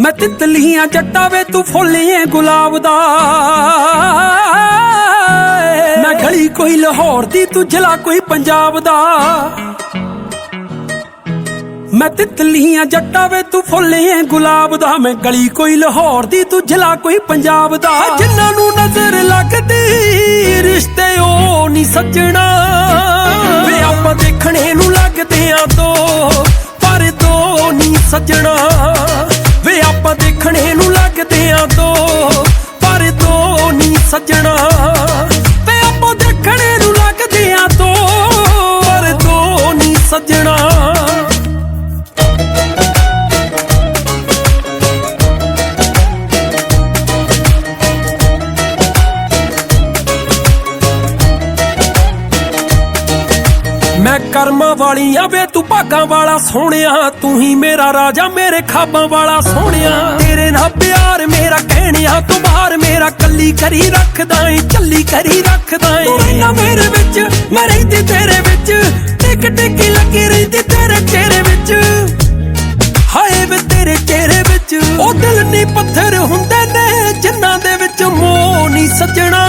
ਮੈਂ ਤਿਤਲੀਆਂ ਜੱਟਾ ਵੇ ਤੂੰ ਫੁੱਲੀਏ ਗੁਲਾਬ ਦਾ। ਮੈਂ ਗਲੀ ਕੋਈ ਲਾਹੌਰ ਦੀ, ਤੂੰ ਜਲਾ ਕੋਈ ਪੰਜਾਬ ਦਾ। ਮੈਂ ਤਿਤਲੀਆਂ ਜੱਟਾਂ ਵੇ ਤੂੰ ਫੁੱਲੀਏ ਗੁਲਾਬ ਦਾ। ਮੈਂ ਗਲੀ ਕੋਈ ਲਾਹੌਰ ਦੀ, ਤੂੰ ਜਲਾ ਕੋਈ ਪੰਜਾਬ ਦਾ। ਜਿਨ੍ਹਾਂ ਨੂੰ ਨਜ਼ਰ ਲੱਗਦੀ, ਰਿਸ਼ਤੇ ਉਹ ਨਹੀਂ ਸੱਜਣਾ। ਵੇ ਆਪਾਂ ਦੇਖਣੇ ਨੂੰ ਲੱਗਦੇ ਆ ਦੋ, ਪਰ ਦੋ ਨਹੀਂ ਸੱਜਣਾ। ਸੱਜਣਾ। ਵੇ ਆਪਾਂ ਦੇਖਣੇ ਨੂੰ ਲੱਗਦੇ ਆ ਪਰ ਦੋ ਨਹੀਂ ਸੱਜਣਾ। ਮੈਂ ਕਰਮਾਂ ਵਾਲੀ ਆ ਵੇ, ਤੂੰ ਭਾਗਾਂ ਵਾਲਾ ਸੋਹਣਿਆ, ਤੂੰ ਹੀ ਮੇਰਾ ਰਾਜਾ, ਮੇਰੇ ਖਾਬਾਂ ਵਾਲਾ ਸੋਹਣਿਆ। ਤੇਰੇ ਨਾਲ ਪਿਆਰ ਮੇਰਾ ਕਹਿਣਿਆ ਤੂੰ ਬਾਹਰ ਕਰੀ ਰੱਖਦਾ ਏ, ਚੱਲੀ ਕਰੀ ਰੱਖਦਾ ਏ। ਤੂੰ ਰਹਿਣਾ ਮੇਰੇ ਵਿੱਚ, ਮੈਂ ਰਹਿੰਦੀ ਤੇਰੇ ਵਿੱਚ। ਟਿਕ ਟਿਕ ਲੱਗੀ ਰਹਿੰਦੀ ਤੇਰੇ ਚਿਹਰੇ ਵਿੱਚ। ਹਾਏ ਵੇ ਤੇਰੇ ਚਿਹਰੇ ਵਿੱਚ। ਉਹ ਦਿਲ ਨਹੀਂ ਪੱਥਰ ਹੁੰਦੇ ਨੇ, ਜਿਨ੍ਹਾਂ ਦੇ ਵਿੱਚ ਮੋਹ ਨਹੀਂ ਸੱਜਣਾ।